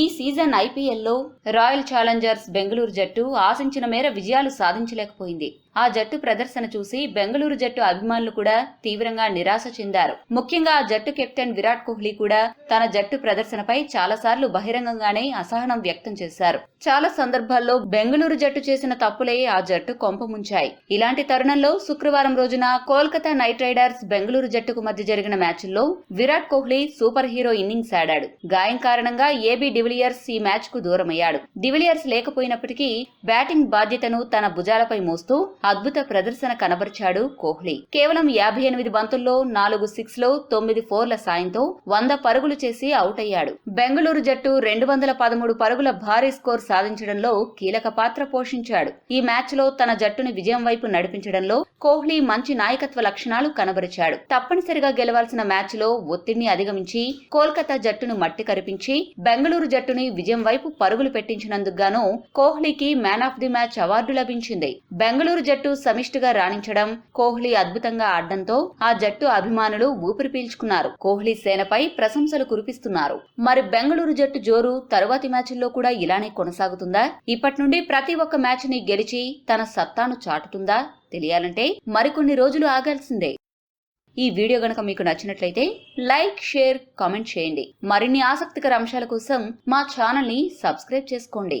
ఈ సీజన్ ఐపీఎల్లో royal Challengers Bengaluru జట్టు ఆశించిన మేర విజయాలు సాధించలేకపోయింది. ఆ జట్టు ప్రదర్శన చూసి బెంగళూరు జట్టు అభిమానులు కూడా తీవ్రంగా నిరాశ చెందారు. ముఖ్యంగా ఆ జట్టు కెప్టెన్ విరాట్ కోహ్లీ కూడా తన జట్టు ప్రదర్శనపై చాలాసార్లు బహిరంగంగానే అసహనం వ్యక్తం చేశారు. చాలా సందర్భాల్లో బెంగళూరు జట్టు చేసిన తప్పులే ఆ జట్టు కొంప ముంచాయి. ఇలాంటి తరుణంలో శుక్రవారం రోజున కోల్కతా నైట్ రైడర్స్ బెంగళూరు జట్టుకు మధ్య జరిగిన మ్యాచ్ల్లో Virat Kohli super hero innings ఆడాడు. గాయం కారణంగా ఏబీ డివిలియర్స్ ఈ మ్యాచ్కు దూరమయ్యాడు. డివిలియర్స్ లేకపోయినప్పటికీ బ్యాటింగ్ బాధ్యతను తన భుజాలపై మోస్తూ అద్భుత ప్రదర్శన కనబరిచాడు కోహ్లీ. కేవలం యాభై ఎనిమిది బంతుల్లో నాలుగు సిక్స్లో తొమ్మిది ఫోర్ల సాయంతో వంద పరుగులు చేసి అవుట్ అయ్యాడు బెంగళూరు జట్టు రెండు వందల పదమూడు పరుగుల భారీ స్కోర్ సాధించడంలో కీలక పాత్ర పోషించాడు. ఈ మ్యాచ్లో తన జట్టుని విజయం వైపు నడిపించడంలో కోహ్లీ మంచి నాయకత్వ లక్షణాలు కనబరిచాడు. తప్పనిసరిగా గెలవాల్సిన మ్యాచ్లో ఒత్తిడిని అధిగమించి కోల్కతా జట్టును మట్టి కరిపించి బెంగళూరు జట్టుని విజయం వైపు పరుగులు పెట్టించినందుకు గాను కోహ్లీకి man of the match award లభించింది. బెంగళూరు జట్టు సమిష్టిగా రాణించడం కోహ్లీ అద్భుతంగా ఆడడంతో ఆ జట్టు అభిమానులు ఊపిరి పీల్చుకున్నారు. కోహ్లీ సేనపై ప్రశంసలు కురిపిస్తున్నారు. మరి బెంగళూరు జట్టు జోరు తరువాతి మ్యాచ్ల్లో కూడా ఇలానే కొనసాగుతుందా? ఇప్పటి నుండి ప్రతి ఒక్క మ్యాచ్ని గెలిచి తన సత్తాను చాటుతుందా? తెలియాలంటే మరికొన్ని రోజులు ఆగాల్సిందే. ఈ వీడియో గనక మీకు నచ్చినట్లయితే లైక్ షేర్ కామెంట్ చేయండి. మరిన్ని ఆసక్తికర అంశాల కోసం మా ఛానల్ని సబ్స్క్రైబ్ చేసుకోండి.